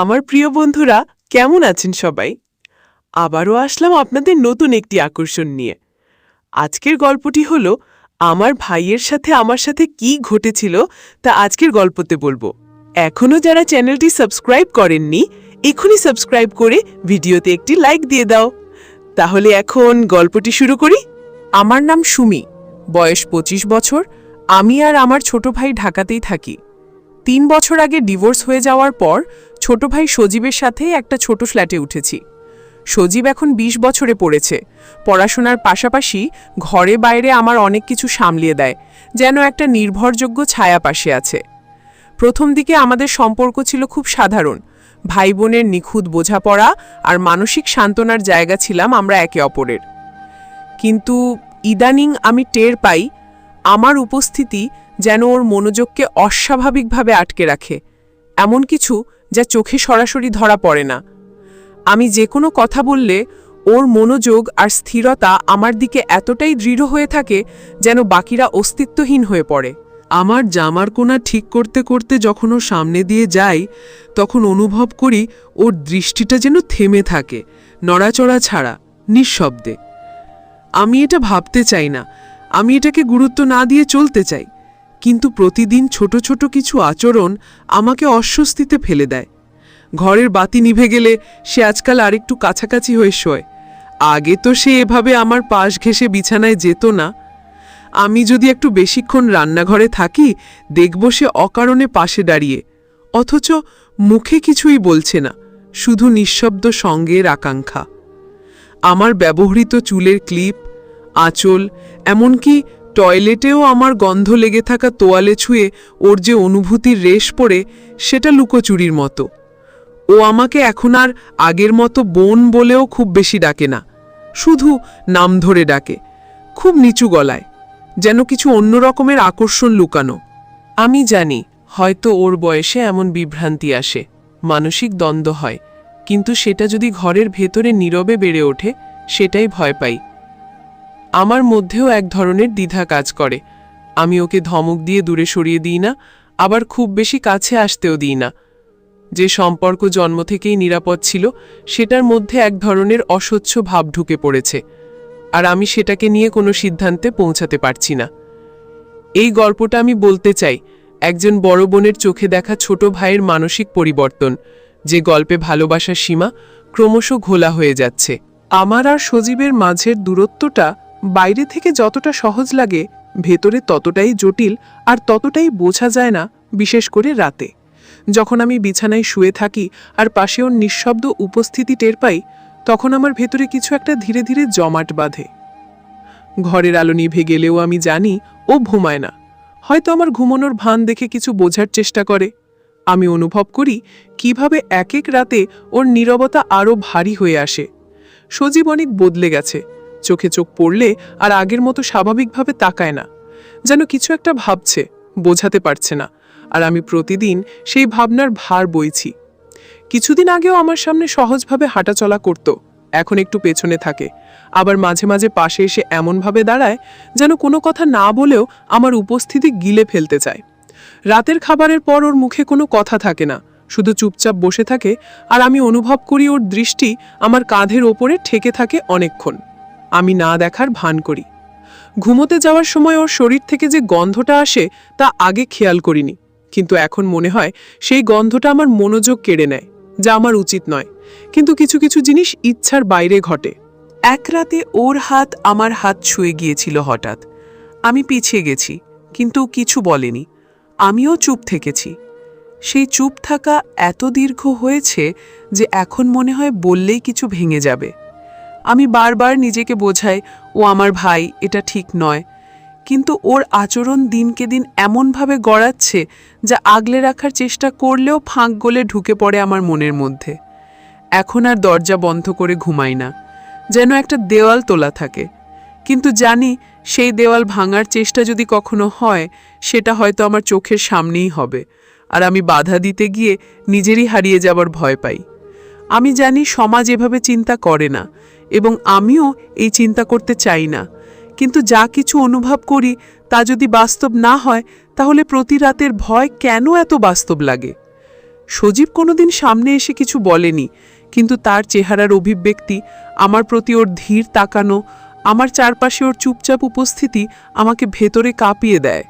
আমার প্রিয় বন্ধুরা, কেমন আছেন সবাই? আবারও আসলাম আপনাদের নতুন একটি আকর্ষণ নিয়ে। আজকের গল্পটি হল, আমার ভাইয়ের সাথে আমার সাথে কি ঘটেছিল তা আজকের গল্পতে বলব। এখনও যারা চ্যানেলটি সাবস্ক্রাইব করেননি, এখনই সাবস্ক্রাইব করে ভিডিওতে একটি লাইক দিয়ে দাও। তাহলে এখন গল্পটি শুরু করি। আমার নাম সুমি, বয়স পঁচিশ বছর, আমি আর আমার ছোট ভাই ঢাকাতেই থাকি। তিন বছর আগে ডিভোর্স হয়ে যাওয়ার পর ছোট ভাই সজীবের সাথে একটা ছোট ফ্ল্যাটে উঠেছি। সজীব এখন ২০ বছরে পড়েছে। পড়াশোনার পাশাপাশি ঘরে বাইরে আমার অনেক কিছু সামলিয়ে দেয়, যেন একটা নির্ভরযোগ্য ছায়া পাশে আছে। প্রথম দিকে আমাদের সম্পর্ক ছিল খুব সাধারণ। ভাই বোনের নিখুঁত বোঝাপড়া আর মানসিক সান্ত্বনার জায়গা ছিলাম আমরা একে অপরের। কিন্তু ইদানিং আমি টের পাই, আমার উপস্থিতি যেন ওর মনোযোগকে অস্বাভাবিকভাবে আটকে রাখে। এমন কিছু যা চোখে সরাসরি ধরা পড়ে না। আমি যে কোনো কথা বললে ওর মনোযোগ আর স্থিরতা আমার দিকে এতটাই দৃঢ় হয়ে থাকে যেন বাকিরা অস্তিত্বহীন হয়ে পড়ে। আমার জামার কোনা ঠিক করতে করতে যখন ও সামনে দিয়ে যাই, তখন অনুভব করি ওর দৃষ্টিটা যেন থেমে থাকে, নড়াচড়া ছাড়া, নিঃশব্দে। আমি এটা ভাবতে চাই না। আমি এটাকে গুরুত্ব না দিয়ে চলতে চাই। কিন্তু প্রতিদিন ছোট ছোট কিছু আচরণ আমাকে অস্বস্তিতে ফেলে দেয়। ঘরের বাতি নিভে গেলে সে আজকাল আরেকটু কাছাকাছি হয়ে শোয়। আগে তো সে এভাবে আমার পাশ ঘেঁষে বিছানায় যেত না। আমি যদি একটু বেশিক্ষণ রান্নাঘরে থাকি, দেখব সে অকারণে পাশে দাঁড়িয়ে। অথচ মুখে কিছুই বলছে না, শুধু নিঃশব্দ সঙ্গের আকাঙ্ক্ষা। আমার ব্যবহৃত চুলের ক্লিপ, আঁচল, এমনকি টয়লেটেও আমার গন্ধ লেগে থাকা তোয়ালে ছুঁয়ে ওর যে অনুভূতির রেশ পড়ে, সেটা লুকোচুরির মতো। ও আমাকে এখন আর আগের মতো বোন বলেও খুব বেশি ডাকে না। শুধু নাম ধরে ডাকে। খুব নিচু গলায়। যেন কিছু অন্য রকমের আকর্ষণ লুকানো। আমি জানি, হয়তো ওর বয়সে এমন বিভ্রান্তি আসে। মানসিক দ্বন্দ্ব হয়। কিন্তু সেটা যদি ঘরের ভেতরে নীরবে বেড়ে ওঠে, সেটাই ভয় পাই। আমার মধ্যেও এক ধরনের দ্বিধা কাজ করে। আমি ওকে ধমক দিয়ে দূরে সরিয়ে দিই না, আবার খুব বেশি কাছে আসতেও দিই না। যে সম্পর্ক জন্ম থেকেই নিরাপদ ছিল, সেটার মধ্যে এক ধরনের অস্বচ্ছ ভাব ঢুকে পড়েছে, আর আমি সেটাকে নিয়ে কোনো সিদ্ধান্তে পৌঁছাতে পারছি না। এই গল্পটা আমি বলতে চাই, একজন বড় বোনের চোখে দেখা ছোট ভাইয়ের মানসিক পরিবর্তন, যে গল্পে ভালোবাসার সীমা ক্রমশ ঘোলা হয়ে যাচ্ছে। আমার আর সজীবের মাঝের দূরত্বটা বাইরে থেকে যতটা সহজ লাগে, ভেতরে ততটাই জটিল আর ততটাই বোঝা যায় না, বিশেষ করে রাতে। যখন আমি বিছানায় শুয়ে থাকি আর পাশে ওর নিঃশব্দ উপস্থিতি টের পাই, তখন আমার ভেতরে কিছু একটা ধীরে ধীরে জমাট বাঁধে। ঘরের আলো নিভে গেলেও আমি জানি ও ঘুমায় না। হয়তো আমার ঘুমানোর ভান দেখে কিছু বোঝার চেষ্টা করে। আমি অনুভব করি কীভাবে এক এক রাতে ওর নীরবতা আরও ভারী হয়ে আসে। সজীব অনেক বদলে গেছে। চোখে চোখ পড়লে আর আগের মতো স্বাভাবিকভাবে তাকায় না। যেন কিছু একটা ভাবছে, বোঝাতে পারছে না, আর আমি প্রতিদিন সেই ভাবনার ভার বইছি। কিছুদিন আগেও আমার সামনে সহজভাবে হাঁটাচলা করত, এখন একটু পেছনে থাকে, আবার মাঝে মাঝে পাশে এসে এমনভাবে দাঁড়ায় যেন কোনো কথা না বলেও আমার উপস্থিতি গিলে ফেলতে চায়। রাতের খাবারের পর ওর মুখে কোনো কথা থাকে না, শুধু চুপচাপ বসে থাকে আর আমি অনুভব করি ওর দৃষ্টি আমার কাঁধের ওপরে ঠেকে থাকে অনেকক্ষণ। আমি না দেখার ভান করি। ঘুমোতে যাওয়ার সময় ওর শরীর থেকে যে গন্ধটা আসে, তা আগে খেয়াল করিনি। কিন্তু এখন মনে হয় সেই গন্ধটা আমার মনোযোগ কেড়ে নেয়, যা আমার উচিত নয়। কিন্তু কিছু কিছু জিনিস ইচ্ছার বাইরে ঘটে। এক রাতে ওর হাত আমার হাত ছুঁয়ে গিয়েছিল হঠাৎ। আমি পিছিয়ে গেছি, কিন্তু কিছু বলেনি। আমিও চুপ থেকেছি। সেই চুপ থাকা এত দীর্ঘ হয়েছে যে এখন মনে হয় বললেই কিছু ভেঙে যাবে। আমি বারবার নিজেকে বোঝাই, ও আমার ভাই, এটা ঠিক নয়। কিন্তু ওর আচরণ দিনকে দিন এমনভাবে গড়াচ্ছে যা আগলে রাখার চেষ্টা করলেও ফাঁক গলে ঢুকে পড়ে আমার মনের মধ্যে। এখন আর দরজা বন্ধ করে ঘুমাই না, যেন একটা দেওয়াল তোলা থাকে। কিন্তু জানি সেই দেওয়াল ভাঙার চেষ্টা যদি কখনো হয়, সেটা হয়তো আমার চোখের সামনেই হবে, আর আমি বাধা দিতে গিয়ে নিজেরই হারিয়ে যাবার ভয় পাই। আমি জানি সমাজ এভাবে চিন্তা করে না এবং আমিও এই চিন্তা করতে চাই না। কিন্তু যা কিছু অনুভব করি তা যদি বাস্তব না হয়, তাহলে প্রতি রাতের ভয় কেন এত বাস্তব লাগে? সজীব কোনোদিন সামনে এসে কিছু বলেনি, কিন্তু তার চেহারার অভিব্যক্তি, আমার প্রতি ওর ধীর তাকানো, আমার চারপাশে ওর চুপচাপ উপস্থিতি আমাকে ভেতরে কাঁপিয়ে দেয়।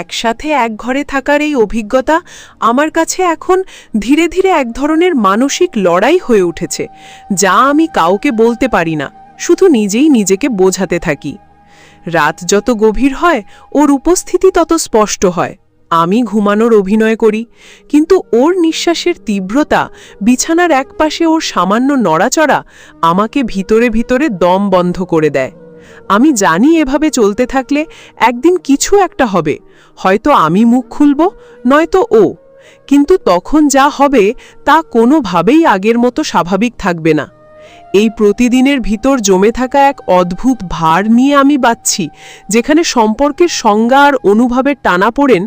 একসাথে এক ঘরে থাকার এই অভিজ্ঞতা আমার কাছে এখন ধীরে ধীরে এক ধরনের মানসিক লড়াই হয়ে উঠেছে, যা আমি কাউকে বলতে পারি না, শুধু নিজেই নিজেকে বোঝাতে থাকি। রাত যত গভীর হয়, ওর উপস্থিতি তত স্পষ্ট হয়। আমি ঘুমানোর অভিনয় করি, কিন্তু ওর নিঃশ্বাসের তীব্রতা, বিছানার একপাশে ওর সামান্য নড়াচড়া আমাকে ভিতরে ভিতরে দম বন্ধ করে দেয়। আমি জানি এভাবে চলতে থাকলে একদিন কিছু একটা হবে। হয়তো আমি মুখ খুলব, নয়তো ও। কিন্তু তখন যা হবে তা কোনোভাবেই আগের মতো স্বাভাবিক থাকবে না। এই প্রতিদিনের ভিতর জমে থাকা এক অদ্ভুত ভার নিয়ে আমি বাচ্ছি, যেখানে সম্পর্কের সংজ্ঞা আর অনুভবের টানাপোড়েন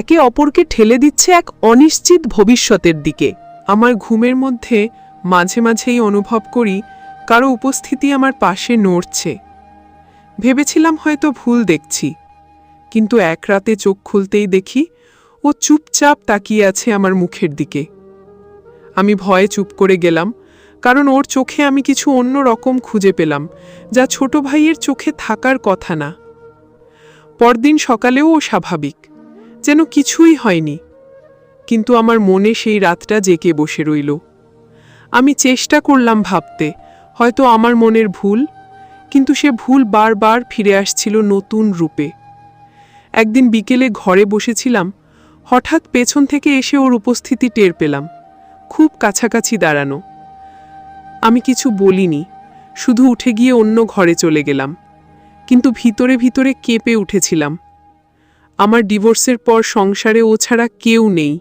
একে অপরকে ঠেলে দিচ্ছে এক অনিশ্চিত ভবিষ্যতের দিকে। আমার ঘুমের মধ্যে মাঝে মাঝেই অনুভব করি কারও উপস্থিতি আমার পাশে নড়ছে। ভেবেছিলাম হয়তো ভুল দেখছি। কিন্তু এক রাতে চোখ খুলতেই দেখি, ও চুপচাপ তাকিয়ে আছে আমার মুখের দিকে। আমি ভয়ে চুপ করে গেলাম, কারণ ওর চোখে আমি কিছু অন্য রকম খুঁজে পেলাম, যা ছোট ভাইয়ের চোখে থাকার কথা না। পরদিন সকালেও ও স্বাভাবিক, যেন কিছুই হয়নি। কিন্তু আমার মনে সেই রাতটা জেকে বসে রইল। আমি চেষ্টা করলাম ভাবতে, হয়তো আমার মনের ভুল কিন্তু সে ভুল বারবার ফিরে আসছিল নতুন রূপে। একদিন বিকেলে ঘরে বসেছিলাম, হঠাৎ পেছন থেকে এসে ওর উপস্থিতি টের পেলাম। খুব কাছাকাছি দাঁড়ানো। আমি কিছু বলিনি, শুধু উঠে গিয়ে অন্য ঘরে চলে গেলাম। কিন্তু ভিতরে ভিতরে কেঁপে উঠেছিলাম। আমার ডিভোর্সের পর সংসারে ও ছাড়া কেউ নেই।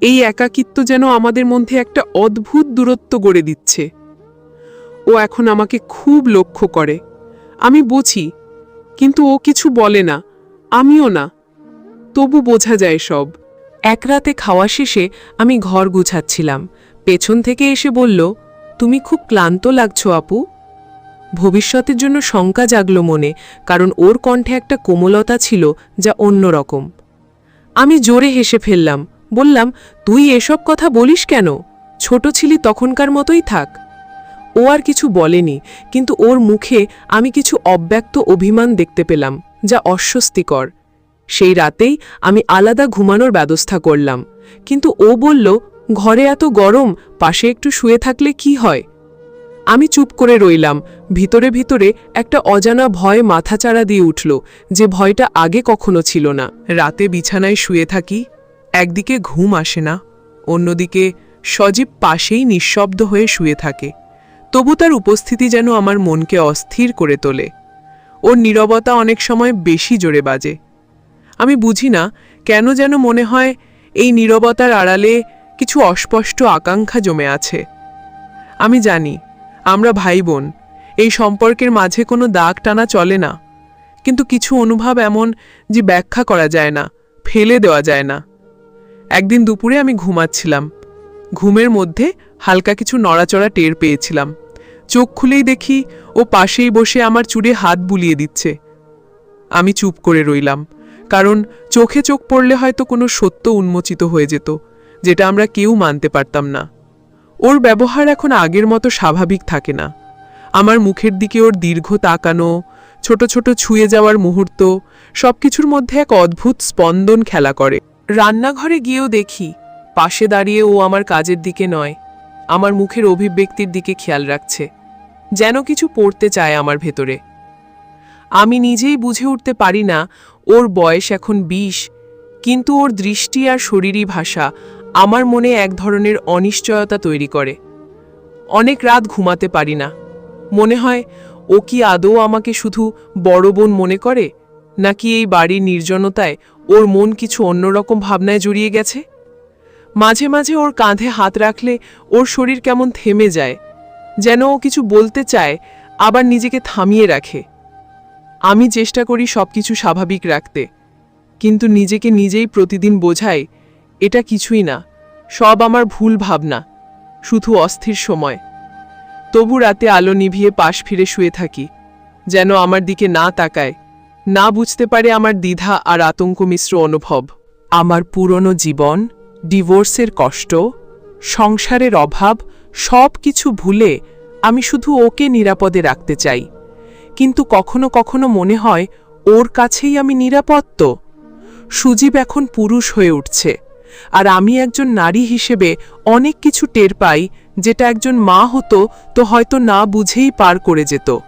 এই একাকিত্ব যেন আমাদের মধ্যে একটা অদ্ভুত দূরত্ব গড়ে দিচ্ছে। ও এখন আমাকে খুব লক্ষ্য করে। আমি বুঝি, কিন্তু ও কিছু বলে না, আমিও না। তবু বোঝা যায় সব। এক রাতে খাওয়া শেষে আমি ঘর গুছাচ্ছিলাম। পেছন থেকে এসে বলল, তুমি খুব ক্লান্ত লাগছো আপু? ভবিষ্যতের জন্য শঙ্কা জাগলো মনে, কারণ ওর কণ্ঠে একটা কোমলতা ছিল যা অন্যরকম আমি জোরে হেসে ফেললাম, বললাম, তুই এসব কথা বলিস কেন? ছোট ছিলি তখনকার মতোই থাক। ও আর কিছু বলেনি, কিন্তু ওর মুখে আমি কিছু অব্যক্ত অভিমান দেখতে পেলাম, যা অস্বস্তিকর। সেই রাতেই আমি আলাদা ঘুমানোর ব্যবস্থা করলাম, কিন্তু ও বলল, ঘরে এত গরম, পাশে একটু শুয়ে থাকলে কি হয়? আমি চুপ করে রইলাম, ভিতরে ভিতরে একটা অজানা ভয় মাথাচাড়া দিয়ে উঠল, যে ভয়টা আগে কখনো ছিল না। রাতে বিছানায় শুয়ে থাকি, একদিকে ঘুম আসে না, অন্যদিকে সজীব পাশেই নিঃশব্দ হয়ে শুয়ে থাকে। তবু তার উপস্থিতি যেন আমার মনকে অস্থির করে তোলে। ওর নীরবতা অনেক সময় বেশি জোরে বাজে। আমি বুঝি না কেন যেন মনে হয় এই নীরবতার আড়ালে কিছু অস্পষ্ট আকাঙ্ক্ষা জমে আছে। আমি জানি, আমরা ভাই বোন এই সম্পর্কের মাঝে কোনো দাগ টানা চলে না। কিন্তু কিছু অনুভব এমন যে ব্যাখ্যা করা যায় না, ফেলে দেওয়া যায় না। একদিন দুপুরে আমি ঘুমাচ্ছিলাম। ঘুমের মধ্যে হালকা কিছু নড়াচড়া টের পেয়েছিলাম। চোখ খুলেই দেখি ও পাশেই বসে আমার চুড়ে হাত বুলিয়ে দিচ্ছে। আমি চুপ করে রইলাম, কারণ চোখে চোখ পড়লে হয়তো কোনো সত্য উন্মোচিত হয়ে যেত, যেটা আমরা কেউ মানতে পারতাম না। ওর ব্যবহার এখন আগের মতো স্বাভাবিক থাকে না। আমার মুখের দিকে ওর দীর্ঘ তাকানো, ছোট ছোট ছুঁয়ে যাওয়ার মুহূর্ত, সবকিছুর মধ্যে এক অদ্ভুত স্পন্দন খেলা করে। রান্নাঘরে গিয়েও দেখি পাশে দাঁড়িয়ে ও আমার কাজের দিকে নয়, আমার মুখের অভিব্যক্তির দিকে খেয়াল রাখছে, যেন কিছু পড়তে চায় আমার ভেতরে। আমি নিজেই বুঝে উঠতে পারি না, ওর বয়স এখন বিশ, কিন্তু ওর দৃষ্টি আর শরীরী ভাষা আমার মনে এক ধরনের অনিশ্চয়তা তৈরি করে। অনেক রাত ঘুমাতে পারি না। মনে হয়, ও কি আদৌ আমাকে শুধু বড় বোন মনে করে, নাকি এই বাড়ির নির্জনতায় ওর মন কিছু অন্যরকম ভাবনায় জড়িয়ে গেছে? মাঝে মাঝে ওর কাঁধে হাত রাখলে ওর শরীর কেমন থেমে যায়, যেন ও কিছু বলতে চায়, আবার নিজেকে থামিয়ে রাখে। আমি চেষ্টা করি সবকিছু স্বাভাবিক রাখতে, কিন্তু নিজেকে নিজেই প্রতিদিন বোঝাই, এটা কিছুই না, সব আমার ভুল ভাবনা, শুধু অস্থির সময়। তবু রাতে আলো নিভিয়ে পাশ ফিরে শুয়ে থাকি, যেন আমার দিকে না তাকায়, না বুঝতে পারে আমার দ্বিধা আর আতঙ্ক মিশ্র অনুভব। আমার পুরনো জীবন ডিভোর্সের কষ্ট, সংসারের অভাব, সব কিছু ভুলে আমি শুধু ওকে নিরাপদে রাখতে চাই। কিন্তু কখনো কখনো মনে হয় ওর কাছেই আমি নিরাপদ তো সুজীব এখন পুরুষ হয়ে উঠছে আর আমি একজন নারী হিসেবে অনেক কিছু টের পাই যেটা একজন মা হতো তো হয়তো না বুঝেই পার করে যেত।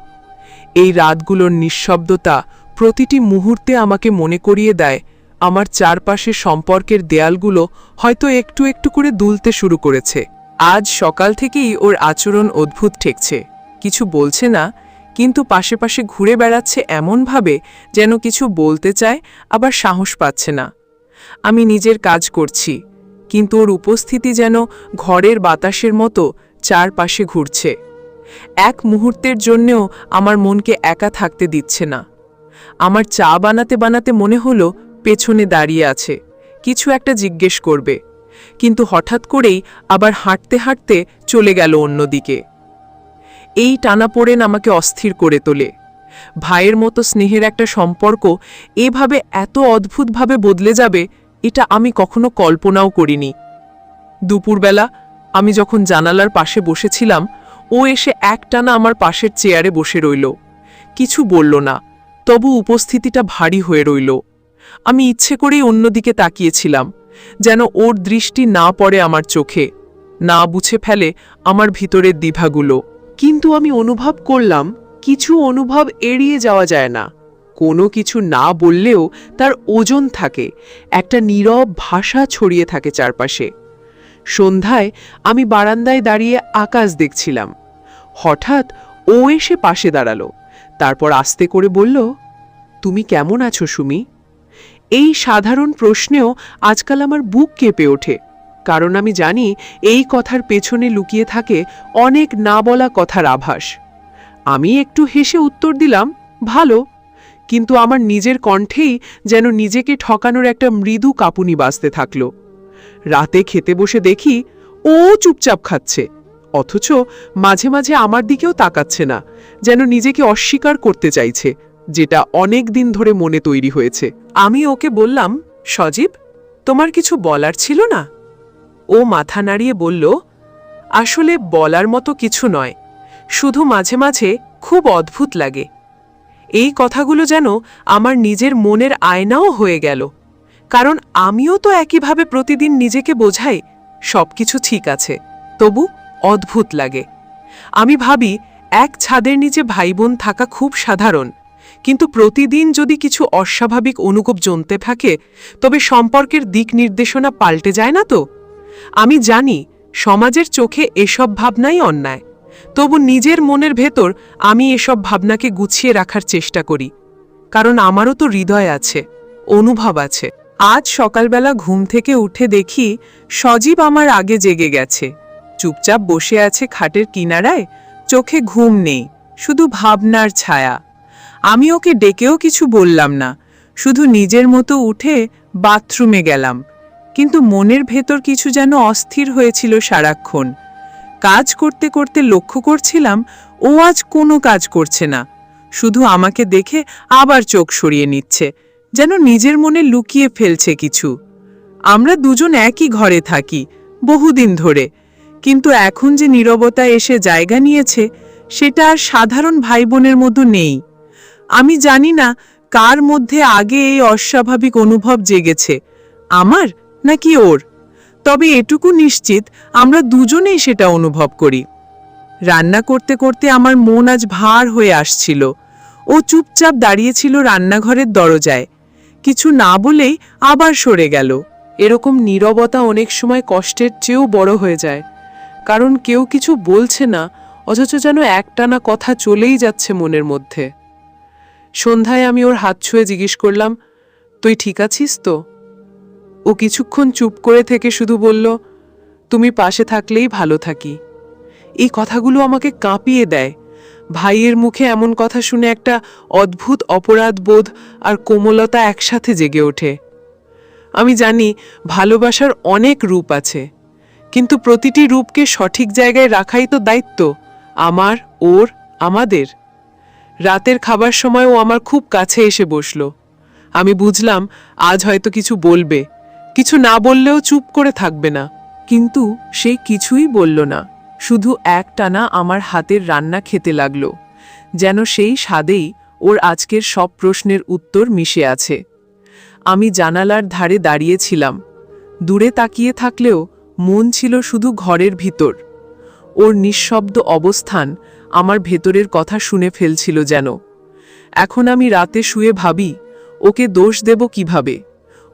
এই রাতগুলোর নিঃশব্দতা প্রতিটি মুহূর্তে আমাকে মনে করিয়ে দেয় আমার চারপাশের সম্পর্কের দেয়ালগুলো হয়তো একটু একটু করে দুলতে শুরু করেছে। আজ সকাল থেকেই ওর আচরণ অদ্ভুত ঠেকছে। কিছু বলছে না, কিন্তু পাশে পাশে ঘুরে বেড়াচ্ছে এমনভাবে যেন কিছু বলতে চায়, আবার সাহস পাচ্ছে না। আমি নিজের কাজ করছি, কিন্তু ওর উপস্থিতি যেন ঘরের বাতাসের মতো চারপাশে ঘুরছে। এক মুহূর্তের জন্যেও আমার মনকে একা থাকতে দিচ্ছে না। আমার চা বানাতে বানাতে মনে হলো পেছনে দাঁড়িয়ে আছে, কিছু একটা জিজ্ঞেস করবে। কিন্তু হঠাৎ করেই আবার হাঁটতে হাঁটতে চলে গেল অন্যদিকে। এই টানাপোড়েন আমাকে অস্থির করে তোলে। ভাইয়ের মতো স্নেহের একটা সম্পর্ক এভাবে এত অদ্ভুতভাবে বদলে যাবে, এটা আমি কখনো কল্পনাও করিনি। দুপুরবেলা আমি যখন জানালার পাশে বসেছিলাম, ও এসে একটানা আমার পাশের চেয়ারে বসে রইল। কিছু বলল না, তবু উপস্থিতিটা ভারী হয়ে রইল। আমি ইচ্ছে করেই অন্যদিকে তাকিয়েছিলাম, যেন ওর দৃষ্টি না পড়ে আমার চোখে, না বুঝে ফেলে আমার ভিতরের দ্বিধাগুলো। কিন্তু আমি অনুভব করলাম, কিছু অনুভব এড়িয়ে যাওয়া যায় না। কোনো কিছু না বললেও তার ওজন থাকে, একটা নীরব ভাষা ছড়িয়ে থাকে চারপাশে। সন্ধ্যায় আমি বারান্দায় দাঁড়িয়ে আকাশ দেখছিলাম। হঠাৎ ও এসে পাশে দাঁড়াল, তারপর আস্তে করে বলল, তুমি কেমন আছো সুমি? এই সাধারণ প্রশ্নেও আজকাল আমার বুক কেঁপে ওঠে। কারণ আমি জানি এই কথার পেছনে লুকিয়ে থাকে অনেক না বলা কথার আভাস। আমি একটু হেসে উত্তর দিলাম, ভালো। কিন্তু আমার নিজের কণ্ঠেই যেন নিজেকে ঠকানোর একটা মৃদু কাপুনি বাজতে থাকল। রাতে খেতে বসে দেখি ও চুপচাপ খাচ্ছে। অথচ মাঝে মাঝে আমার দিকেও তাকাচ্ছে না, যেন নিজেকে অস্বীকার করতে চাইছে। যেটা অনেক দিন ধরে মনে তৈরি হয়েছে। আমি ওকে বললাম, সজীব, তোমার কিছু বলার ছিল না? ও মাথা নাড়িয়ে বলল, আসলে বলার মতো কিছু নয়। শুধু মাঝে মাঝে খুব অদ্ভুত লাগে। এই কথাগুলো যেন আমার নিজের মনের আয়নাও হয়ে গেল। কারণ আমিও তো একইভাবে প্রতিদিন নিজেকে বোঝাই, সবকিছু ঠিক আছে। তবু অদ্ভুত লাগে। আমি ভাবি, এক ছাদের নিচে ভাই বোন থাকা খুব সাধারণ। কিন্তু প্রতিদিন যদি কিছু অস্বাভাবিক অনুভব জমতে থাকে, তবে সম্পর্কের দিক নির্দেশনা পাল্টে যায় না তো? আমি জানি, সমাজের চোখে এসব ভাবনাই অন্যায়। তবু নিজের মনের ভেতর আমি এসব ভাবনাকে গুছিয়ে রাখার চেষ্টা করি। কারণ আমারও তো হৃদয় আছে, অনুভব আছে। আজ সকালবেলা ঘুম থেকে উঠে দেখি, সজীব আমার আগে জেগে গেছে। চুপচাপ বসে আছে খাটের কিনারায়, চোখে ঘুম নেই, শুধু ভাবনার ছায়া। আমি ওকে ডেকেও কিছু বললাম না। শুধু নিজের মতো উঠে বাথরুমে গেলাম। কিন্তু মনের ভেতর কিছু যেন অস্থির হয়েছিল সারাক্ষণ। কাজ করতে করতে লক্ষ্য করছিলাম, ও আজ কোনো কাজ করছে না। শুধু আমাকে দেখে আবার চোখ সরিয়ে নিচ্ছে, যেন নিজের মনে লুকিয়ে ফেলছে কিছু। আমরা দুজন একই ঘরে থাকি, বহুদিন ধরে। কিন্তু এখন যে নীরবতা এসে জায়গা নিয়েছে, সেটা আর সাধারণ ভাই বোনের মতো নেই। আমি জানি না কার মধ্যে আগে এই অস্বাভাবিক অনুভব জেগেছে, আমার নাকি ওর? তবে এটুকু নিশ্চিত আমরা দুজনেই সেটা অনুভব করি। রান্না করতে করতে আমার মন আজ ভার হয়ে আসছিল। ও চুপচাপ দাঁড়িয়েছিল রান্নাঘরের দরজায়। কিছু না বলেই আবার সরে গেল। এরকম নীরবতা অনেক সময় কষ্টের চেয়েও বড় হয়ে যায়। কারণ কেউ কিছু বলছে না, অথচ যেন একটানা কথা চলেই যাচ্ছে মনের মধ্যে। সন্ধ্যায় আমি ওর হাত ছুঁয়ে জিজ্ঞেস করলাম, তুই ঠিক আছিস তো? ও কিছুক্ষণ চুপ করে থেকে শুধু বলল, তুমি পাশে থাকলেই ভালো থাকি। এই কথাগুলো আমাকে কাঁপিয়ে দেয়। ভাইয়ের মুখে এমন কথা শুনে একটা অদ্ভুত অপরাধ বোধ আর কোমলতা একসাথে জেগে ওঠে। আমি জানি ভালোবাসার অনেক রূপ আছে, কিন্তু প্রতিটি রূপকে সঠিক জায়গায় রাখাই তো দায়িত্ব, আমার, ওর, আমাদের। রাতের খাবার সময় ও আমার খুব কাছে এসে বসল। আমি বুঝলাম, আজ হয়তো কিছু বলবে। কিছু না বললেও চুপ করে থাকবে না। কিন্তু সে কিছুই বলল না। শুধু একটানা আমার হাতের রান্না খেতে লাগল। যেন সেই স্বাদেই ওর আজকের সব প্রশ্নের উত্তর মিশে আছে। আমি জানালার ধারে দাঁড়িয়েছিলাম। দূরে তাকিয়ে থাকলেও মন ছিল শুধু ঘরের ভিতর। ওর নিঃশব্দ অবস্থান আমার ভেতরের কথা শুনে ফেলছিল যেন। এখন আমি রাতে শুয়ে ভাবি, ওকে দোষ দেব কীভাবে?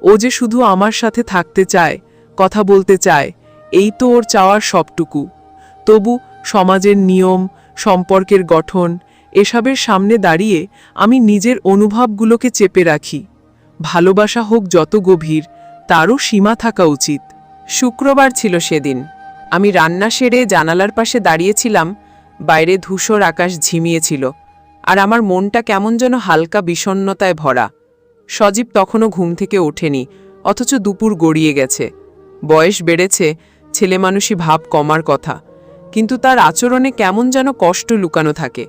ও যে শুধু আমার সাথে থাকতে চায়, কথা বলতে চায়, এই তো ওর চাওয়ার সবটুকু। তবু সমাজের নিয়ম, সম্পর্কের গঠন, এসবের সামনে দাঁড়িয়ে আমি নিজের অনুভবগুলোকে চেপে রাখি। ভালোবাসা হোক যত গভীর, তারও সীমা থাকা উচিত। শুক্রবার ছিল সেদিন। আমি রান্না সেরে জানালার পাশে দাঁড়িয়েছিলাম বাইরে ধূসর আকাশ ঝিমিয়েছিল, আর আমার মনটা কেমন যেন হালকা বিষণ্ণতায় ভরা। সজীব তখনও ঘুম থেকে ওঠেনি, অথচ দুপুর গড়িয়ে গেছে। বয়স বেড়েছে ছেলে মানুষই ভাব কমার কথা, কিন্তু তার আচরণে কেমন যেন কষ্ট লুকানো থাকে।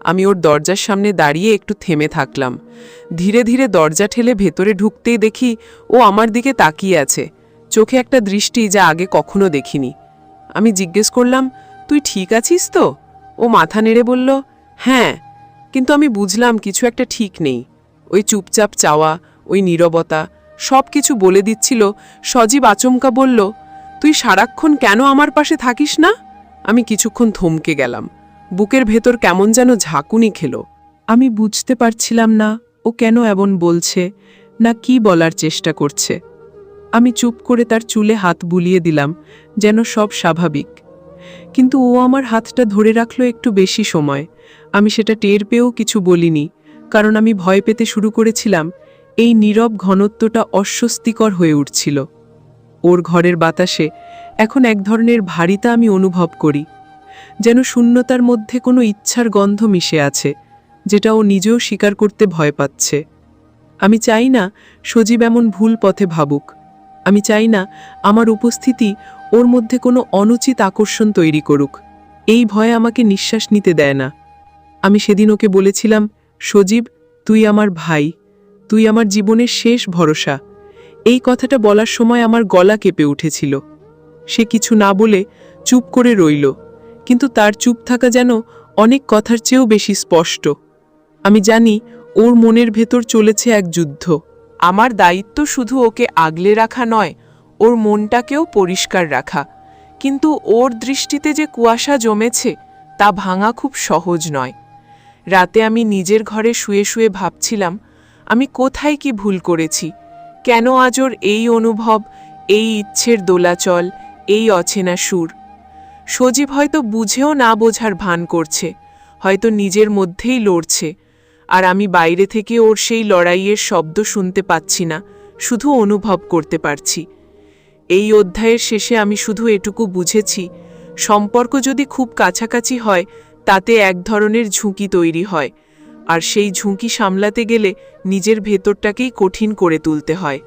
আমি ওর দরজার সামনে দাঁড়িয়ে একটু থেমে থাকলাম। ধীরে ধীরে দরজা ঠেলে ভেতরে ঢুকতেই দেখি ও আমার দিকে তাকিয়ে আছে। চোখে একটা দৃষ্টি যা আগে কখনো দেখিনি। আমি জিজ্ঞেস করলাম, তুই ঠিক আছিস তো? ও মাথা নেড়ে বলল হ্যাঁ কিন্তু আমি বুঝলাম কিছু একটা ঠিক নেই। ওই চুপচাপ চাওয়া, ওই নীরবতা, সব কিছু বলে দিচ্ছিল, সজীব আচমকা বলল, তুই সারাক্ষণ কেন আমার পাশে থাকিস না? আমি কিছুক্ষণ থমকে গেলাম। বুকের ভেতর কেমন যেন ঝাঁকুনি খেলো। আমি বুঝতে পারছিলাম না, ও কেন এমন বলছে, না কি বলার চেষ্টা করছে। আমি চুপ করে তার চুলে হাত বুলিয়ে দিলাম, যেন সব স্বাভাবিক। কিন্তু ও আমার হাতটা ধরে রাখল একটু বেশি সময়। আমি সেটা টের পেয়েও কিছু বলিনি, কারণ আমি ভয় পেতে শুরু করেছিলাম, এই নীরব ঘনত্বটা অস্বস্তিকর হয়ে উঠছিল। ওর ঘরের বাতাসে এখন এক ধরনের ভারিতা আমি অনুভব করি, যেন শূন্যতার মধ্যে কোনো ইচ্ছার গন্ধ মিশে আছে, যেটা ও নিজেও স্বীকার করতে ভয় পাচ্ছে। আমি চাই না সজীব এমন ভুল পথে ভাবুক। আমি চাই না আমার উপস্থিতি ওর মধ্যে কোনো অনুচিত আকর্ষণ তৈরি করুক। এই ভয় আমাকে নিঃশ্বাস নিতে দেয় না। আমি সেদিন ওকে বলেছিলাম, সজীব, তুই আমার ভাই। তুই আমার জীবনের শেষ ভরসা। এই কথাটা বলার সময় আমার গলা কেঁপে উঠেছিল। সে কিছু না বলে চুপ করে রইল। কিন্তু তার চুপ থাকা যেন অনেক কথার চেয়েও বেশি স্পষ্ট। আমি জানি ওর মনের ভেতর চলেছে এক যুদ্ধ। আমার দায়িত্ব শুধু ওকে আগলে রাখা নয় ওর মনটাকেও পরিষ্কার রাখা। কিন্তু ওর দৃষ্টিতে যে কুয়াশা জমেছে, তা ভাঙা খুব সহজ নয়। রাতে আমি নিজের ঘরে শুয়ে শুয়ে ভাবছিলাম, আমি কোথায় কি ভুল করেছি? কেন আজ ওর এই অনুভব, এই ইচ্ছের দোলাচল, এই অচেনা সুর? সজীব হয়তো বুঝেও না বোঝার ভান করছে, হয়তো নিজের মধ্যেই লড়ছে, আর আমি বাইরে থেকে ওর সেই লড়াইয়ের শব্দ শুনতে পাচ্ছি না, শুধু অনুভব করতে পারছি। এই অধ্যায়ের শেষে আমি শুধু এটুকু বুঝেছি, সম্পর্ক যদি খুব কাছাকাছি হয়, তাতে এক ধরনের ঝুঁকি তৈরি হয়, আর সেই ঝুঁকি সামলাতে গেলে নিজের ভেতরটাকেই কঠিন করে তুলতে হয়।